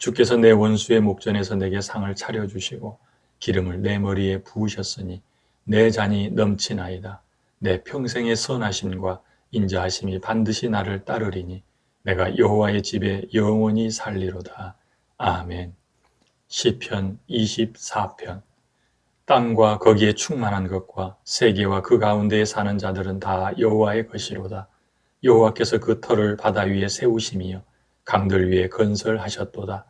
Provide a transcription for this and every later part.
주께서 내 원수의 목전에서 내게 상을 차려주시고 기름을 내 머리에 부으셨으니 내 잔이 넘치나이다. 내 평생의 선하심과 인자하심이 반드시 나를 따르리니 내가 여호와의 집에 영원히 살리로다. 아멘. 시편 24편 땅과 거기에 충만한 것과 세계와 그 가운데에 사는 자들은 다 여호와의 것이로다. 여호와께서 그 터를 바다 위에 세우심이요 강들 위에 건설하셨도다.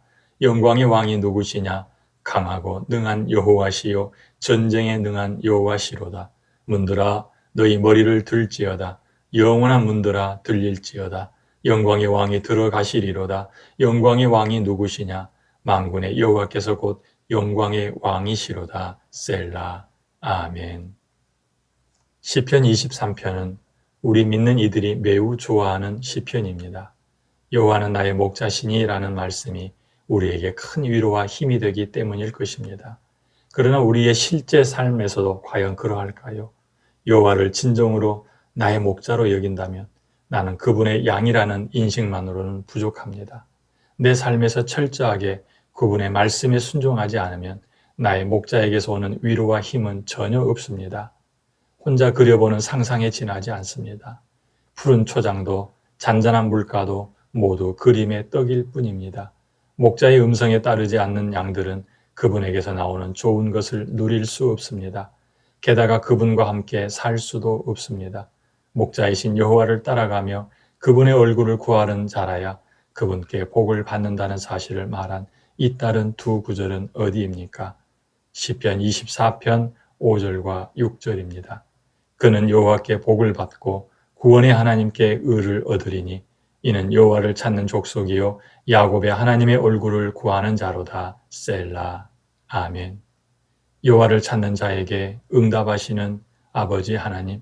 영광의 왕이 누구시냐? 강하고 능한 여호와시요 전쟁에 능한 여호와시로다. 문들아 너희 머리를 들지어다. 영원한 문들아 들릴지어다. 영광의 왕이 들어가시리로다. 영광의 왕이 누구시냐? 만군의 여호와께서 곧 영광의 왕이시로다. 셀라. 아멘. 시편 23편은 우리 믿는 이들이 매우 좋아하는 시편입니다. 여호와는 나의 목자시니라는 말씀이 우리에게 큰 위로와 힘이 되기 때문일 것입니다. 그러나 우리의 실제 삶에서도 과연 그러할까요? 여호와를 진정으로 나의 목자로 여긴다면 나는 그분의 양이라는 인식만으로는 부족합니다. 내 삶에서 철저하게 그분의 말씀에 순종하지 않으면 나의 목자에게서 오는 위로와 힘은 전혀 없습니다. 혼자 그려보는 상상에 지나지 않습니다. 푸른 초장도 잔잔한 물가도 모두 그림의 떡일 뿐입니다. 목자의 음성에 따르지 않는 양들은 그분에게서 나오는 좋은 것을 누릴 수 없습니다. 게다가 그분과 함께 살 수도 없습니다. 목자이신 여호와를 따라가며 그분의 얼굴을 구하는 자라야 그분께 복을 받는다는 사실을 말한 이 다른 두 구절은 어디입니까? 시편 24편 5절과 6절입니다. 그는 여호와께 복을 받고 구원의 하나님께 의를 얻으리니 이는 여호와를 찾는 족속이요 야곱의 하나님의 얼굴을 구하는 자로다. 셀라. 아멘. 여호와를 찾는 자에게 응답하시는 아버지 하나님,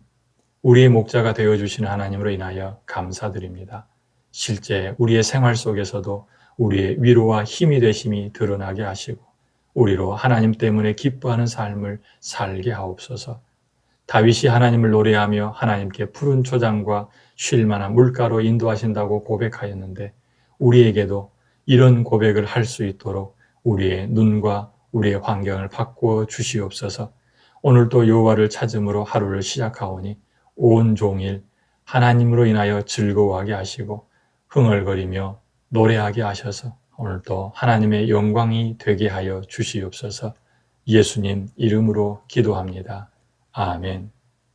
우리의 목자가 되어 주시는 하나님으로 인하여 감사드립니다. 실제 우리의 생활 속에서도 우리의 위로와 힘이 되심이 드러나게 하시고 우리로 하나님 때문에 기뻐하는 삶을 살게 하옵소서. 다윗이 하나님을 노래하며 하나님께 푸른 초장과 쉴 만한 물가로 인도하신다고 고백하였는데 우리에게도 이런 고백을 할 수 있도록 우리의 눈과 우리의 환경을 바꾸어 주시옵소서. 오늘도 여호와를 찾음으로 하루를 시작하오니 온 종일 하나님으로 인하여 즐거워하게 하시고 흥얼거리며 노래하게 하셔서 오늘도 하나님의 영광이 되게 하여 주시옵소서. 예수님 이름으로 기도합니다. 아멘.